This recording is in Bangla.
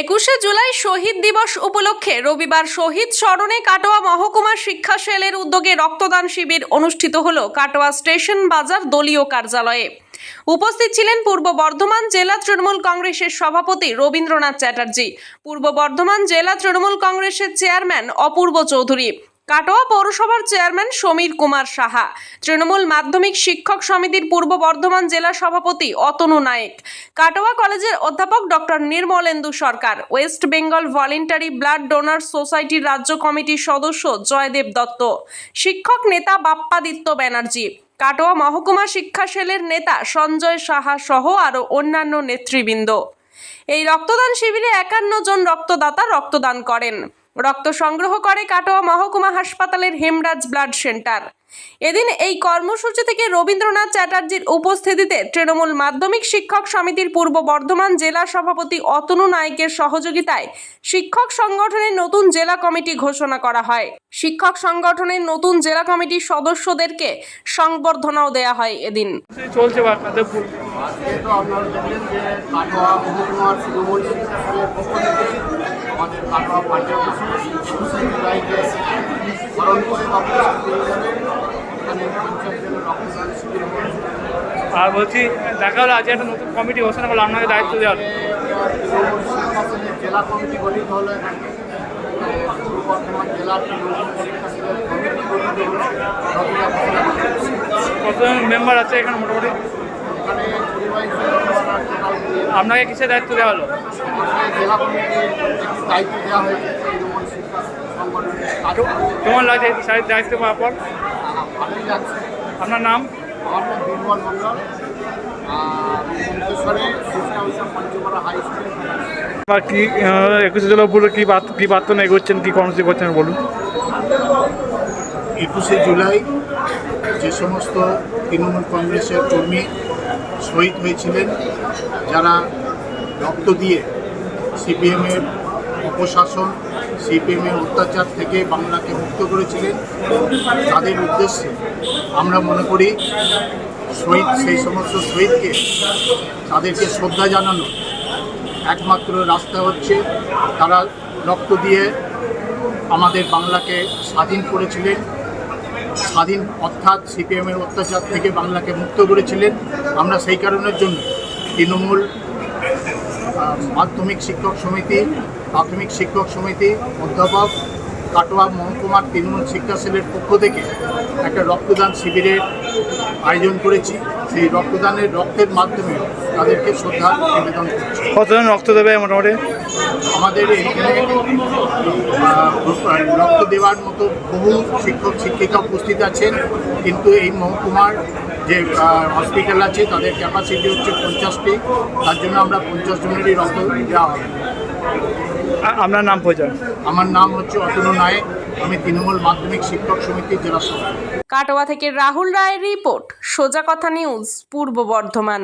একুশে জুলাই শহীদ দিবস উপলক্ষে রবিবার শহীদ স্মরণে কাটোয়া মহকুমা শিক্ষা সেলের উদ্যোগে রক্তদান শিবির অনুষ্ঠিত হল কাটোয়া স্টেশন বাজার দলীয় কার্যালয়ে। উপস্থিত ছিলেন পূর্ব বর্ধমান জেলা তৃণমূল কংগ্রেসের সভাপতি রবীন্দ্রনাথ চ্যাটার্জি, পূর্ব বর্ধমান জেলা তৃণমূল কংগ্রেসের চেয়ারম্যান অপূর্ব চৌধুরী কাটোয়া পৌরসভার চেয়ারম্যান সমীর কুমার সাহা, তৃণমূল মাধ্যমিক শিক্ষক সমিতির পূর্ব বর্ধমান জেলা সভাপতি অতনু নায়েক, কাটোয়া কলেজের অধ্যাপক doctor Nirmalendu Sarkar, West Bengal voluntary blood donor সোসাইটির রাজ্য কমিটির সদস্য জয়দেব দত্ত, শিক্ষক নেতা বাপ্পাদিত্য ব্যানার্জি, কাটোয়া মহকুমা শিক্ষা সেলের নেতা সঞ্জয় সাহা সহ আরও অন্যান্য নেতৃবৃন্দ। এই রক্তদান শিবিরে একান্ন জন রক্তদাতা রক্তদান করেন। রক্ত সংগ্রহ করে কাটোয়া মহকুমা হাসপাতালের হেমরাজ ব্লাড সেন্টার। এদিন এই কর্মসূচি থেকে রবীন্দ্রনাথ চ্যাটার্জির উপস্থিতিতে তৃণমূল মাধ্যমিক শিক্ষক সমিতির পূর্ব বর্ধমান জেলা সভাপতি অতনু নায়কের সহযোগিতায় শিক্ষক সংগঠনের নতুন জেলা কমিটি ঘোষণা করা হয়। শিক্ষক সংগঠনের নতুন জেলা কমিটির সদস্যদেরকে সংবর্ধনাও দেয়া হয় এদিন। চলছে বা কাদেরপুর আজকে তো আপনারা দেখলেন যে কাটোয়া মহকুমার তৃণমূল শিক্ষা পক্ষ থেকে আমাদের কাটোয়া একুশে জুলাইকে স্মরণ করে এখানে রক্তদান শিবির আর বলছি দেখা হলো আজ একটা নতুন কমিটি ঘোষণা করল আপনাকে দায়িত্ব দেওয়া জেলা কমিটি গঠিত হলো পূর্ব বর্ধমান জেলার কমিটি গঠিত। কতজন মেম্বার আছে এখানে মোটামুটি? এখানে আপনাকে কিসের দায়িত্ব দেওয়া হলো। কেমন লাগছে সাহেব দায়িত্ব পাওয়ার পর? আপনার নাম? আমার কি একুশে জেলা উপরে কি বাত কি বার্তা এগোচ্ছেন কি কর্মসূচি করছেন বলুন। একুশে জুলাই যে সমস্ত তৃণমূল কংগ্রেসের কর্মী শহীদ হয়েছিলেন, যারা রক্ত দিয়ে সিপিএমের অপশাসন, সিপিএমের অত্যাচার থেকে বাংলাকে মুক্ত করেছিলেন, তাদের উদ্দেশ্যে আমরা মনে করি শহীদ, সেই সমস্ত শহীদকে তাদেরকে শ্রদ্ধা জানানো একমাত্র রাস্তা হচ্ছে তারা রক্ত দিয়ে আমাদের বাংলাকে স্বাধীন করেছিলেন। স্বাধীন, অর্থাৎ সিপিএমের অত্যাচার থেকে বাংলাকে মুক্ত করেছিলেন আমরা সেই কারণের জন্য। তৃণমূল মাধ্যমিক শিক্ষক সমিতি, প্রাথমিক শিক্ষক সমিতি, অধ্যাপক কাটোয়া মহকুমার তৃণমূল শিক্ষা সেলের পক্ষ থেকে একটা রক্তদান শিবিরের আয়োজন করেছি সেই রক্তদানের রক্তের মাধ্যমে তাদেরকে শ্রদ্ধা নিবেদন করছি। কতজন রক্ত দেবে মোটামুটি? আমাদের এখানে রক্ত দেওয়ার মতো বহু শিক্ষক শিক্ষিকা উপস্থিত আছেন কিন্তু এই মহকুমার যে হসপিটাল আছে তাদের ক্যাপাসিটি হচ্ছে পঞ্চাশটি। তার জন্য আমরা পঞ্চাশ জনেরই রক্ত দেওয়া হবে। আপনার নাম পরিচয় আমার নাম হচ্ছে অতনু নায়ক। আমি তৃণমূল মাধ্যমিক শিক্ষক সমিতির জেলা সভাপতি। কাটোয়া থেকে রাহুল রায়ের রিপোর্ট, সোজা কথা নিউজ, পূর্ব বর্ধমান।